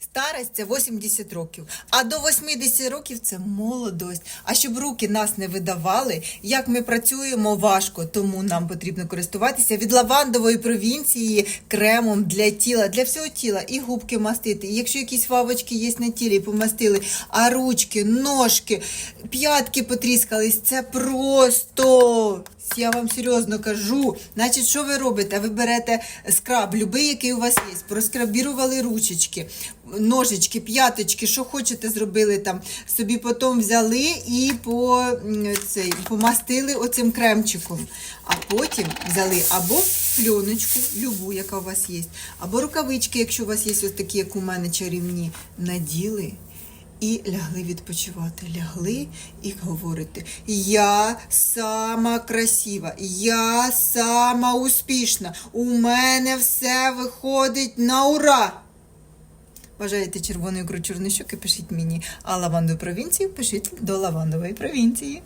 Старость це 80 років, а до 80 років це молодость. А щоб руки нас не видавали, як ми працюємо важко, тому нам потрібно користуватися від лавандової провінції кремом для тіла, для всього тіла, і губки мастити. І якщо якісь вавочки є на тілі, помастили, а ручки, ножки, п'ятки потріскались, це просто. Я вам серйозно кажу. Значить, що ви робите? Ви берете скраб, любий, який у вас є, проскрабірували ручечки, ножички, п'яточки, що хочете, зробили там. Собі потім взяли і по, цей, помастили оцим кремчиком. А потім взяли або пленочку, любу, яка у вас є, або рукавички, якщо у вас є ось такі, як у мене чарівні, наділи. І лягли відпочивати. Лягли і говорите: Я сама красива, я сама успішна, у мене все виходить на ура. Бажаєте червоної ікру чорної щоки, пишіть мені, а лаванду провінцію пишіть до лавандової провінції.